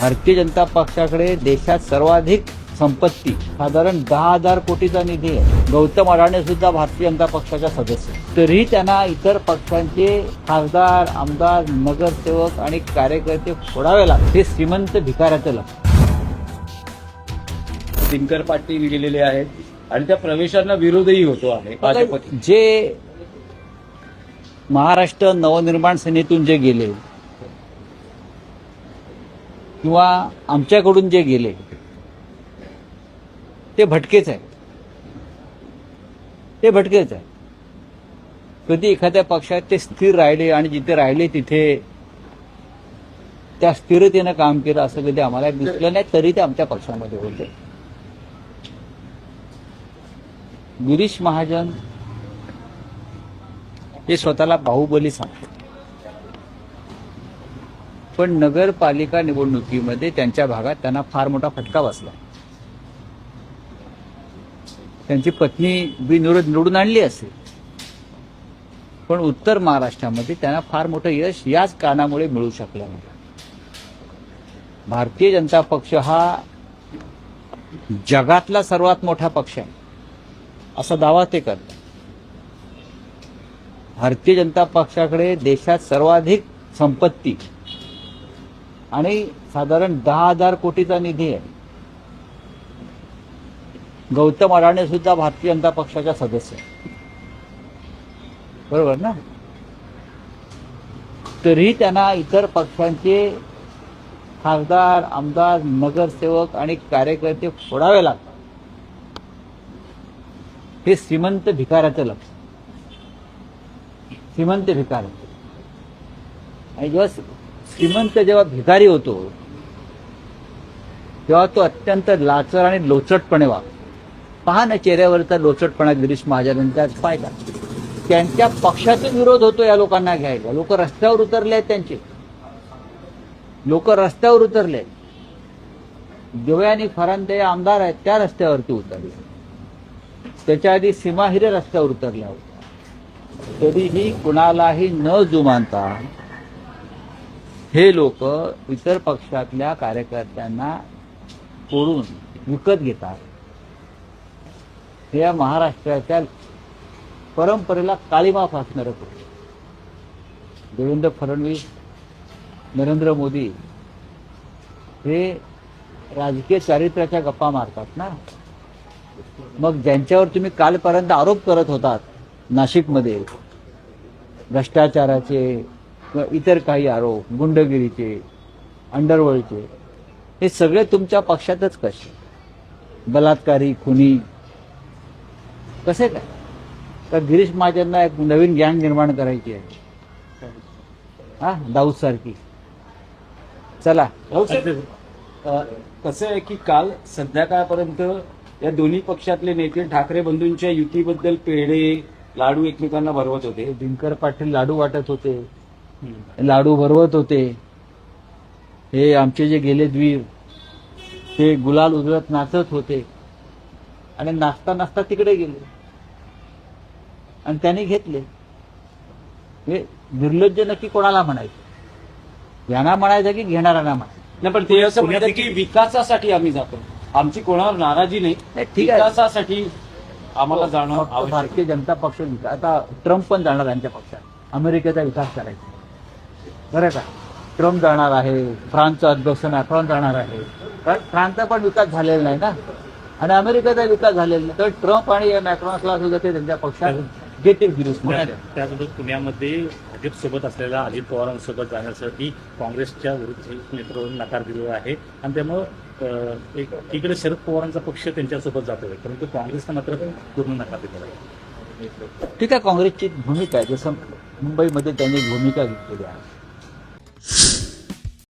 भारतीय जनता पक्षाकडे देशात सर्वाधिक संपत्ती साधारण दहा हजार कोटीचा निधी आहे. गौतम अडाणे सुद्धा भारतीय जनता पक्षाच्या सदस्य. तरीही त्यांना इतर पक्षांचे खासदार आमदार नगरसेवक आणि कार्यकर्ते फोडावे लागतात. हे श्रीमंत भिकाऱ्याचं लक्ष दिनकर पाटील गेलेले आहेत आणि त्या प्रवेशांना विरोधही होतो आहे जे महाराष्ट्र नवनिर्माण सेनेतून जे गेले किंवा आमच्याकडून जे गेले ते भटकेच आहे ते भटकेच आहे कधी एखाद्या पक्षात ते स्थिर राहिले आणि जिथे राहिले तिथे त्या स्थिरतेनं काम केलं असं कधी आम्हाला दिसलं नाही तरी ते आमच्या पक्षामध्ये होते. गिरीश महाजन हे स्वतःला बाहुबली सांगतात. पण नगरपालिका निवडणुकीमध्ये त्यांच्या भागात त्यांना फार मोठा फटका बसला. त्यांची पत्नी बिनविरोध निवडून आणली असेल. पण उत्तर महाराष्ट्रामध्ये त्यांना फार मोठं यश याच कारणामुळे मिळू शकलं नाही. भारतीय जनता पक्ष हा जगातला सर्वात मोठा पक्ष आहे असा दावा ते करतात. भारतीय जनता पक्षाकडे देशात सर्वाधिक संपत्ती आणि साधारण दहा हजार कोटीचा निधी आहे. गौतम अडाणे सुद्धा भारतीय जनता पक्षाच्या सदस्य बरोबर ना? तरीही त्यांना इतर पक्षांचे खासदार आमदार नगरसेवक आणि कार्यकर्ते फोडावे लागतात. हे श्रीमंत भिकाऱ्याचं लक्ष. श्रीमंत भिकार आणि जेव्हा श्रीमंत जेव्हा भिकारी होतो तेव्हा तो अत्यंत लाचर आणि लोचटपणे वागतो. पहा ना चेहऱ्यावरचा लोचटपणा गिरीश महाजनांचा पाहिला त्यांच्या पक्षाचा विरोध होतो या लोकांना घ्यायला. लोक रस्त्यावर उतरले आहेत त्यांचे. लोक रस्त्यावर उतरले दिवे आणि फरांदे आमदार आहेत त्या रस्त्यावरती उतरले त्याच्या आधी सीमा हिरे रस्त्यावर उतरल्या होत्या. तरीही कुणालाही न जुमानता हे लोक इतर पक्षातल्या कार्यकर्त्यांना फोडून विकत घेतात. या महाराष्ट्राच्या परंपरेला काळीमा फासणारं होतं देवेंद्र फडणवीस नरेंद्र मोदी हे राजकीय चारित्र्याच्या गप्पा मारतात ना? मग ज्यांच्यावर तुम्ही कालपर्यंत आरोप करत होतात नाशिकमध्ये भ्रष्टाचाराचे किंवा इतर काही आरोप गुंडगिरीचे अंडरवर्ल्डचे हे सगळे तुमच्या पक्षातच कसे बलात्कारी खुनी. कसे काय? तर गिरीश महाजनना एक नवीन गँग निर्माण करायची आहे? हा? दाऊद सारखी. चला. कसं आहे की काल संध्याकाळपर्यंत या दोन्ही पक्षातले नेते ठाकरे बंधूंच्या युतीबद्दल पेढे लाडू एकमेकांना भरवत होते. दिनकर पाटील लाडू वाटत होते. लाडू भरवत होते. हे आमचे जे गेले वीर ते गुलाल उधळत नाचत होते. आणि नाचता नाचता तिकडे गेले. आणि त्यांनी घेतले. हे निर्लज्ज नक्की कोणाला म्हणायचं? यांना म्हणायचं की घेणाऱ्यांना म्हणायचं. नाही पण ते असं म्हणतात की विकासासाठी आम्ही जातो. आमची कोणावर नाराजी नाही. ठीक आहे. विकासासाठी आम्हाला जाणं. भारतीय जनता पक्ष आता ट्रम्प पण जाणार यांच्या पक्षात. अमेरिकेचा विकास करायचा. बरं का? ट्रम्प जाणार आहे फ्रान्सचा अध्यक्ष मॅक्रॉन जाणार आहे. कारण फ्रान्सचा पण विकास झालेला नाही ना? आणि अमेरिकेचा विकास झालेला नाही. तर ट्रम्प आणि मॅक्रॉनला सुद्धा ते त्यांच्या पक्षात घेतील महाजन. त्यासोबत पुण्यामध्ये भाजपसोबत असलेल्या अजित पवारांसोबत जाण्यासाठी काँग्रेसच्या विरुद्ध नेतृत्वाने नकार दिलेला आहे. आणि त्यामुळं एक एकीकडे शरद पवारांचा पक्ष त्यांच्यासोबत जातोय. परंतु काँग्रेसनं मात्र पूर्ण नकार दिलेला आहे. ठीक आहे काँग्रेसची भूमिका आहे. जसं मुंबईमध्ये त्यांनी भूमिका घेतलेली आहे.